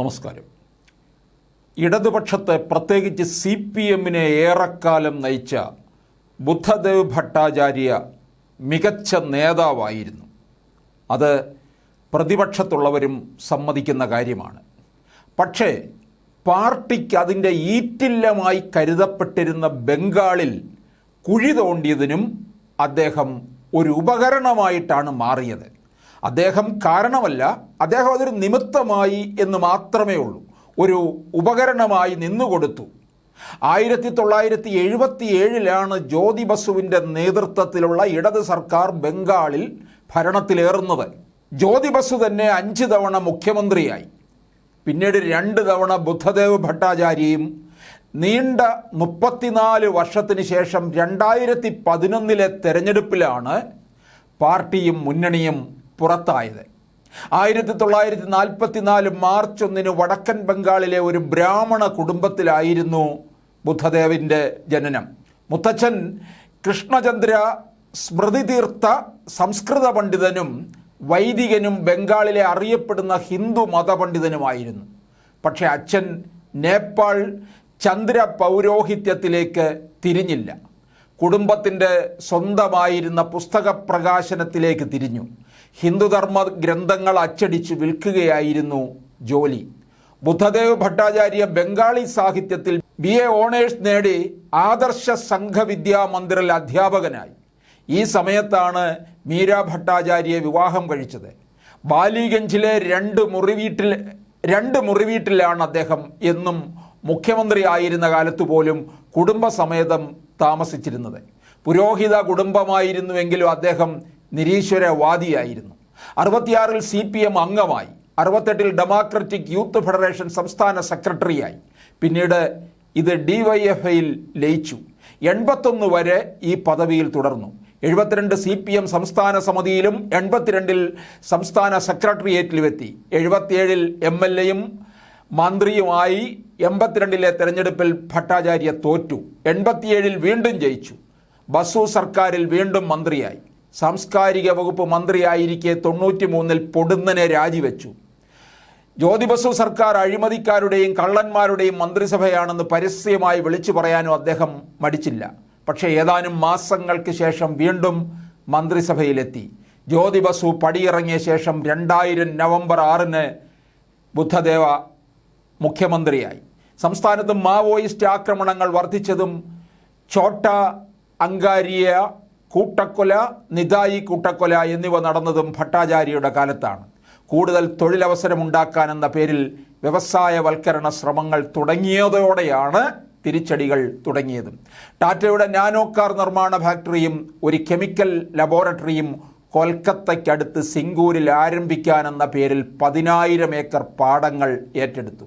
നമസ്കാരം. ഇടതുപക്ഷത്തെ പ്രത്യേകിച്ച് സി പി എമ്മിനെ ഏറെക്കാലം നയിച്ച ബുദ്ധദേവ് ഭട്ടാചാര്യ മികച്ച നേതാവായിരുന്നു. അത് പ്രതിപക്ഷത്തുള്ളവരും സമ്മതിക്കുന്ന കാര്യമാണ്. പക്ഷേ പാർട്ടിക്ക് അതിന്റെ ഈറ്റില്ലമായി കരുതപ്പെട്ടിരുന്ന ബംഗാളിൽ കുഴി തോണ്ടിയതിനും അദ്ദേഹം ഒരു ഉപകരണമായിട്ടാണ് മാറിയത്. അദ്ദേഹം കാരണമല്ല അദ്ദേഹം അതൊരു നിമിത്തമായി എന്ന് മാത്രമേ ഉള്ളൂ. ഒരു ഉപകരണമായി നിന്നുകൊടുത്തു ആയിരത്തി തൊള്ളായിരത്തി എഴുപത്തി ഏഴിലാണ് ജ്യോതി ബസുവിന്റെ നേതൃത്വത്തിലുള്ള ഇടത് സർക്കാർ ബംഗാളിൽ ഭരണത്തിലേറുന്നത്. ജ്യോതി ബസു തന്നെ അഞ്ച് തവണ മുഖ്യമന്ത്രിയായി. പിന്നീട് രണ്ട് തവണ ബുദ്ധദേവ് ഭട്ടാചാര്യയും. നീണ്ട മുപ്പത്തിനാല് വർഷത്തിന് ശേഷം രണ്ടായിരത്തി പതിനൊന്നിലെ തെരഞ്ഞെടുപ്പിലാണ് പാർട്ടിയും മുന്നണിയും പുറത്തായത്. ആയിരത്തി തൊള്ളായിരത്തി നാൽപ്പത്തിനാല് മാർച്ച് ഒന്നിന് വടക്കൻ ബംഗാളിലെ ഒരു ബ്രാഹ്മണ കുടുംബത്തിലായിരുന്നു ബുദ്ധദേവിന്റെ ജനനം. മുത്തച്ഛൻ കൃഷ്ണചന്ദ്ര സ്മൃതി തീർത്ത സംസ്കൃത പണ്ഡിതനും വൈദികനും ബംഗാളിലെ അറിയപ്പെടുന്ന ഹിന്ദു മതപണ്ഡിതനുമായിരുന്നു. പക്ഷേ അച്ഛൻ നേപ്പാൾ ചന്ദ്ര പൗരോഹിത്യത്തിലേക്ക് തിരിഞ്ഞില്ല. കുടുംബത്തിന്റെ സ്വന്തമായിരുന്ന പുസ്തക പ്രകാശനത്തിലേക്ക് തിരിഞ്ഞു. ഹിന്ദുധർമ്മ ഗ്രന്ഥങ്ങൾ അച്ചടിച്ച് വിൽക്കുകയായിരുന്നു ജോലി. ബുദ്ധദേവ് ഭട്ടാചാര്യ ബംഗാളി സാഹിത്യത്തിൽ ബി എ ഓണേഴ്സ് നേടി ആദർശ സംഘവിദ്യാ മന്ദിറിൽ അധ്യാപകനായി. ഈ സമയത്താണ് മീര ഭട്ടാചാര്യയെ വിവാഹം കഴിച്ചത്. ബാലിഗഞ്ചിലെ രണ്ട് മുറിവീട്ടിൽ രണ്ട് മുറിവീട്ടിലാണ് അദ്ദേഹം എന്നും മുഖ്യമന്ത്രി ആയിരുന്ന കാലത്ത് പോലും കുടുംബസമേതം താമസിച്ചിരുന്നത്. പുരോഹിത കുടുംബമായിരുന്നുവെങ്കിലും അദ്ദേഹം നിരീശ്വരവാദിയായിരുന്നു. അറുപത്തിയാറിൽ സി പി എം അംഗമായി. അറുപത്തെട്ടിൽ ഡെമോക്രറ്റിക് യൂത്ത് ഫെഡറേഷൻ സംസ്ഥാന സെക്രട്ടറിയായി. പിന്നീട് ഇത് ഡി വൈ എഫ് ഐയിൽ ലയിച്ചു. എൺപത്തൊന്ന് വരെ ഈ പദവിയിൽ തുടർന്നു. എഴുപത്തിരണ്ട് സി പി എം സംസ്ഥാന സമിതിയിലും എൺപത്തിരണ്ടിൽ സംസ്ഥാന സെക്രട്ടേറിയറ്റിലും എത്തി എഴുപത്തിയേഴിൽ എം എൽ എയും മന്ത്രിയുമായി എൺപത്തിരണ്ടിലെ തെരഞ്ഞെടുപ്പിൽ ഭട്ടാചാര്യ തോറ്റു. എൺപത്തിയേഴിൽ വീണ്ടും ജയിച്ചു. ബസു സർക്കാരിൽ വീണ്ടും മന്ത്രിയായി. സാംസ്കാരിക വകുപ്പ് മന്ത്രിയായിരിക്കെ തൊണ്ണൂറ്റി മൂന്നിൽ പൊടുന്നനെ രാജിവെച്ചു. ജ്യോതി ബസു സർക്കാർ അഴിമതിക്കാരുടെയും കള്ളന്മാരുടെയും മന്ത്രിസഭയാണെന്ന് പരസ്യമായി വിളിച്ചു പറയാനും അദ്ദേഹം മടിച്ചില്ല. പക്ഷേ ഏതാനും മാസങ്ങൾക്ക് ശേഷം വീണ്ടും മന്ത്രിസഭയിലെത്തി. ജ്യോതി ബസു പടിയിറങ്ങിയ ശേഷം രണ്ടായിരം നവംബർ ആറിന് ബുദ്ധദേവ മുഖ്യമന്ത്രിയായി. സംസ്ഥാനത്ത് മാവോയിസ്റ്റ് ആക്രമണങ്ങൾ വർദ്ധിച്ചതും ചോട്ട അങ്കാരിയ കൂട്ടക്കൊല നിതായി കൂട്ടക്കൊല എന്നിവ നടന്നതും ഭട്ടാചാര്യയുടെ കാലത്താണ്. കൂടുതൽ തൊഴിലവസരമുണ്ടാക്കാനെന്ന പേരിൽ വ്യവസായവൽക്കരണ ശ്രമങ്ങൾ തുടങ്ങിയതോടെയാണ് തിരിച്ചടികൾ തുടങ്ങിയത്. ടാറ്റയുടെ നാനോ കാർ നിർമ്മാണ ഫാക്ടറിയും ഒരു കെമിക്കൽ ലബോറട്ടറിയും കൊൽക്കത്തയ്ക്കടുത്ത് സിംഗൂരിൽ ആരംഭിക്കാനെന്ന പേരിൽ പതിനായിരം ഏക്കർ പാടങ്ങൾ ഏറ്റെടുത്തു.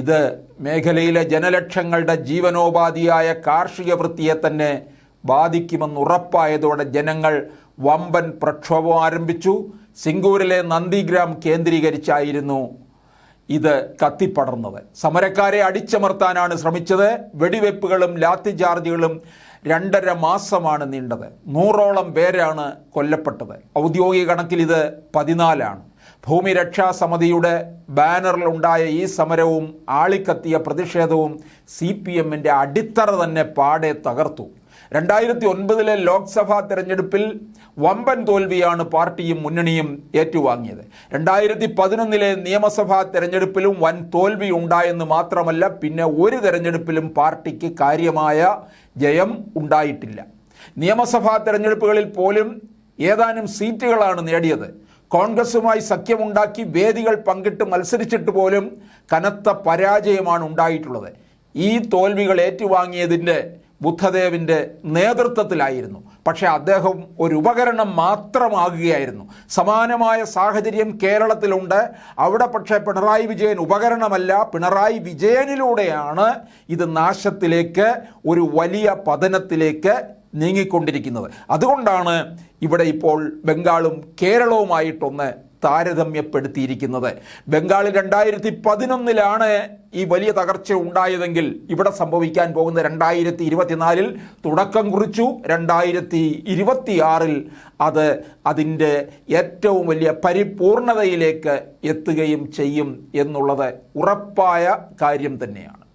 ഇത് മേഖലയിലെ ജനലക്ഷങ്ങളുടെ ജീവനോപാധിയായ കാർഷിക വൃത്തിയെ തന്നെ ബാധിക്കുമെന്ന് ഉറപ്പായതോടെ ജനങ്ങൾ വമ്പൻ പ്രക്ഷോഭം ആരംഭിച്ചു. സിംഗൂരിലെ നന്ദിഗ്രാം കേന്ദ്രീകരിച്ചായിരുന്നു ഇത് കത്തിപ്പടർന്നത്. സമരക്കാരെ അടിച്ചമർത്താനാണ് ശ്രമിച്ചത്. വെടിവെപ്പുകളും ലാത്തി ചാർജുകളും രണ്ടര മാസമാണ് നീണ്ടത്. നൂറോളം പേരാണ് കൊല്ലപ്പെട്ടത്. ഔദ്യോഗിക കണക്കിൽ ഇത് പതിനാലാണ്. ഭൂമി രക്ഷാ സമിതിയുടെ ബാനറിലുണ്ടായ ഈ സമരവും ആളിക്കത്തിയ പ്രതിഷേധവും സി പി എമ്മിന്റെ അടിത്തറ തന്നെ പാടെ തകർത്തു. രണ്ടായിരത്തി ഒൻപതിലെ ലോക്സഭാ തെരഞ്ഞെടുപ്പിൽ വമ്പൻ തോൽവിയാണ് പാർട്ടിയും മുന്നണിയും ഏറ്റുവാങ്ങിയത്. രണ്ടായിരത്തി പതിനൊന്നിലെ നിയമസഭാ തെരഞ്ഞെടുപ്പിലും വൻ തോൽവി ഉണ്ടായെന്ന് മാത്രമല്ല പിന്നെ ഒരു തെരഞ്ഞെടുപ്പിലും പാർട്ടിക്ക് കാര്യമായ ജയം ഉണ്ടായിട്ടില്ല. നിയമസഭാ തെരഞ്ഞെടുപ്പുകളിൽ പോലും ഏതാനും സീറ്റുകളാണ് നേടിയത്. കോൺഗ്രസുമായി സഖ്യമുണ്ടാക്കി വേദികൾ പങ്കിട്ട് മത്സരിച്ചിട്ട് പോലും കനത്ത പരാജയമാണ് ഉണ്ടായിട്ടുള്ളത്. ഈ തോൽവികൾ ഏറ്റുവാങ്ങിയതിന്റെ ബുദ്ധദേവിന്റെ നേതൃത്വത്തിലായിരുന്നു. പക്ഷേ അദ്ദേഹം ഒരു ഉപകരണം മാത്രമാകുകയായിരുന്നു. സമാനമായ സാഹചര്യം കേരളത്തിലുണ്ട്. അവിടെ പക്ഷേ പിണറായി വിജയൻ ഉപകരണമല്ല പിണറായി വിജയനിലൂടെയാണ് ഇത് നാശത്തിലേക്ക് ഒരു വലിയ പതനത്തിലേക്ക് നീങ്ങിക്കൊണ്ടിരിക്കുന്നത്. അതുകൊണ്ടാണ് ഇവിടെ ഇപ്പോൾ ബംഗാളും കേരളവുമായിട്ടൊന്ന് താരതമ്യപ്പെടുത്തിയിരിക്കുന്നത്. ബംഗാളിൽ രണ്ടായിരത്തി പതിനൊന്നിലാണ് ഈ വലിയ തകർച്ച ഉണ്ടായതെങ്കിൽ ഇവിടെ സംഭവിക്കാൻ പോകുന്ന രണ്ടായിരത്തി ഇരുപത്തിനാലിൽ തുടക്കം കുറിച്ചു. രണ്ടായിരത്തി ഇരുപത്തിയാറിൽ അത് അതിന്റെ ഏറ്റവും വലിയ പരിപൂർണതയിലേക്ക് എത്തുകയും ചെയ്യും എന്നുള്ളത് ഉറപ്പായ കാര്യം തന്നെയാണ്.